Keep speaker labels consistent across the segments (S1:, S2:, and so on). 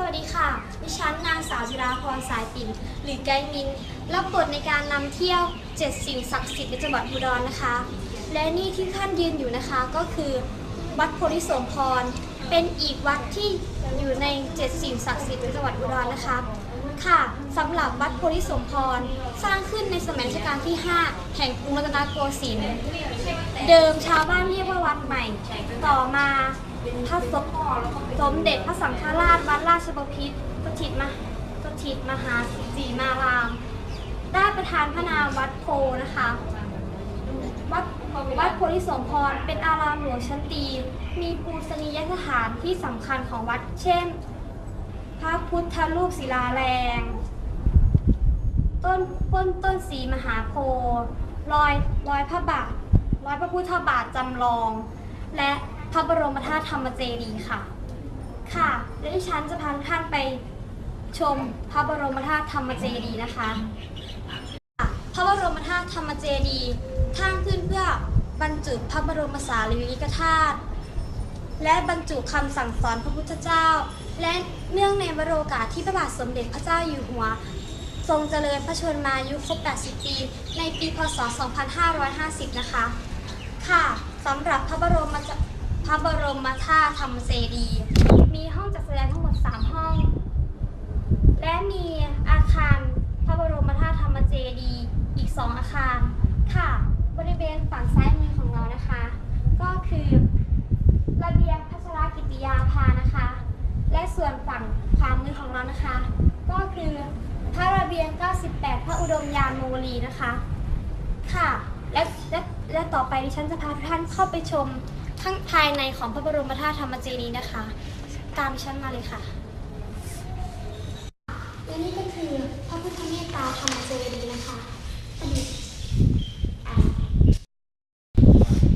S1: สวัสดีค่ะ ดิฉันนางสาวจิราพรสายปิ่น หรือไกด์มิน รับบทในการนำเที่ยว 7 สิ่งศักดิ์สิทธิ์ในจังหวัดอุดรนะคะ และนี่ที่ท่านยืนอยู่นะคะก็คือวัดโพธิสมพร เป็นอีกวัดที่อยู่ใน 7 สิ่งศักดิ์สิทธิ์ในจังหวัดอุดรนะคะ ค่ะสำหรับวัดโพธิสมพร สร้างขึ้นในสมัยรัชกาลที่ 5 แห่งกรุงรัตนโกสินทร์ เดิมชาวบ้านเรียกว่าวัดใหม่ ต่อมา พระสมสมเด็จพระสังฆราชวัดราชบพิตรสถิตมหสถิตมหาสีมาราม ได้ประทานพระนามวัดโพนะคะ วัดวัดโพธิสมพรเป็นอารามหลวงชั้นตี มีปูชนียสถานที่สำคัญของวัดเช่น พระพุทธรูปศิลาแรง ต้นต้นต้นสีมหาโพธิ์รอยรอยพระบาทรอยพระพุทธบาทจำลอง และ พระบรมธาตุธรรมเจดีย์ค่ะ ค่ะ และดิฉันจะพาทุกท่านไปชมพระบรมธาตุธรรมเจดีย์นะคะ พระบรมธาตุธรรมเจดีย์สร้างขึ้นเพื่อบรรจุพระบรมสารีริกธาตุและบรรจุคำสั่งสอนพระพุทธเจ้า และเนื่องในวโรกาสที่พระบาทสมเด็จพระเจ้าอยู่หัว ทรงเจริญพระชนมายุครบ 80 ปี ในปี พศ 2550 นะคะ ค่ะสำหรับพระบรม ระบรมธาตุธรรมเจดีย์มีห้องจัดแสดงทั้งหมด 3 ห้อง และมีอาคารพระบรมธาตุธรรมเจดีย์อีก 2 อาคารค่ะ บริเวณฝั่งซ้ายมือของเรานะคะ ก็คือระเบียงพัชรกิติยาภานะคะ และส่วนฝั่งขวามือของเรานะคะ ก็คือพระระเบียง 98 พระอุดมยานโมลีนะคะ ค่ะ และและและต่อไปดิฉันจะพาทุกท่านเข้าไปชม ทั้งภายในของพระบรมธาตุธรรมเจดีย์นะคะ ตามฉันมาเลยค่ะ และนี่ก็คือพระพุทธเมตตาธรรมเจดีย์นะคะประดิษฐ์อ่า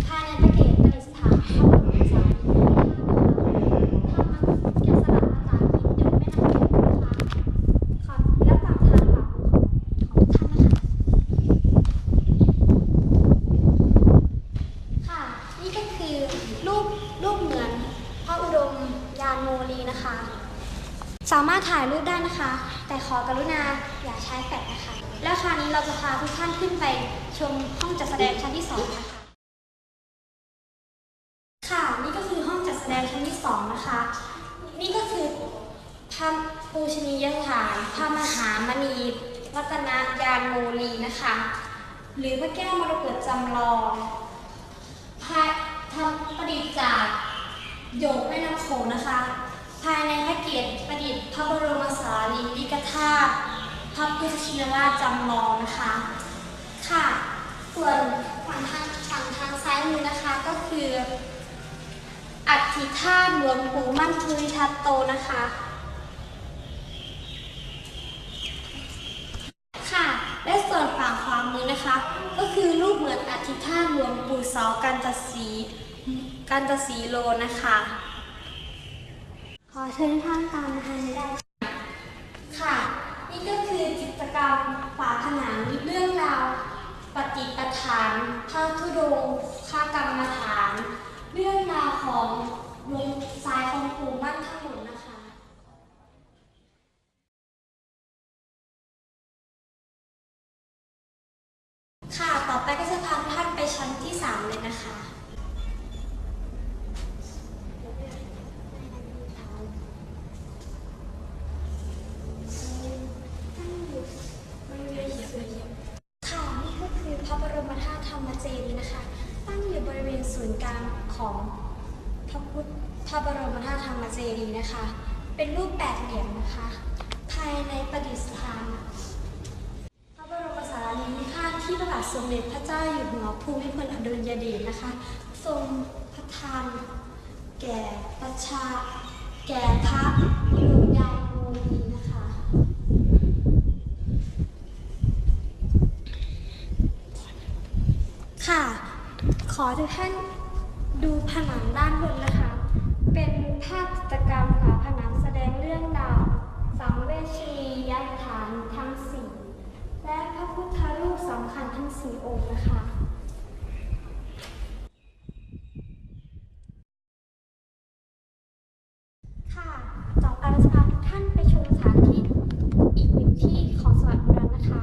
S1: ภายในพระเกศประดิษฐานพระบรมสารีริกธาตุทำมาแกะสลักมาจากหินหยดแม่น้ำโขงนะคะขอบและปากทางขวาของท่านนะคะ ค่ะ นี่ก็คือรูปรูปเหมือนพระอุดมยา นะคะ สามารถถ่ายรูปได้นะคะ แต่ขอกรุณาอย่าใช้แฟลชนะคะ แล้วคราวนี้เราจะพาทุกท่านขึ้นไปชมห้องจัดแสดงชั้นที่สองนะคะ ค่ะนี่ก็คือห้องจัดแสดงชั้นที่สองนะคะ นี่ก็คือพระปูชนียสถานพระมหามณีรัตนยานโมลีนะคะ หรือพระแก้วมรกตจำลองภายทำประดิษฐ์จากหยกแม่น้ำโขงนะคะ ภายในพระเกียรติประดิษฐ์พระบรมสารีริกธาตุพระพุทธชินราชจำลองนะคะ ค่ะ ส่วนฝั่งทางฝั่งทางซ้ายมือนะคะก็คืออัฐิธาตุหลวงปู่มั่นภูริทัตโตนะคะ ค่ะ และส่วนฝั่งขวามือนะคะ ก็คือรูปเหมือนอัฐิธาตุหลวงปู่เสากันตสีกันตสีโลนะคะ ขอเชิญท่านตามมาทางนี้ได้ค่ะ นี่ก็คือจิตกรรมฝาผนังเรื่องราว ปฏิปฐานพระธุดงค์ข้ากรรมฐาน เรื่องราวของลวงสายของปู่มั่นทั้งหมดนะคะค่ะ ต่อไปก็จะพาท่านไปชั้นที่ 3 เลยนะคะ เจดีย์นะคะ ตั้งอยู่บริเวณศูนย์กลางของพระพุทธพระบรมธาตุธรรมเจดีย์นะคะ เป็นรูปแปดเหลี่ยมนะคะ ภายในประดิษฐานพระบรมสารีริกธาตุที่พระบาทสมเด็จพระเจ้าอยู่หัวภูมิพลอดุลยเดชนะคะ ทรงพระทานแก่ประชาแก่พระ่ะ ขอทุกท่านดูผนังด้านบนนะคะ เป็นภาพจิตรกรรมค่ะผนังแสดงเรื่องราวสังเวชนียฐานทั้งสี่และพระพุทธรูปสำคัญทั้งสี่องค์นะคะที่ของสวัสดิ์บุรีนะคะ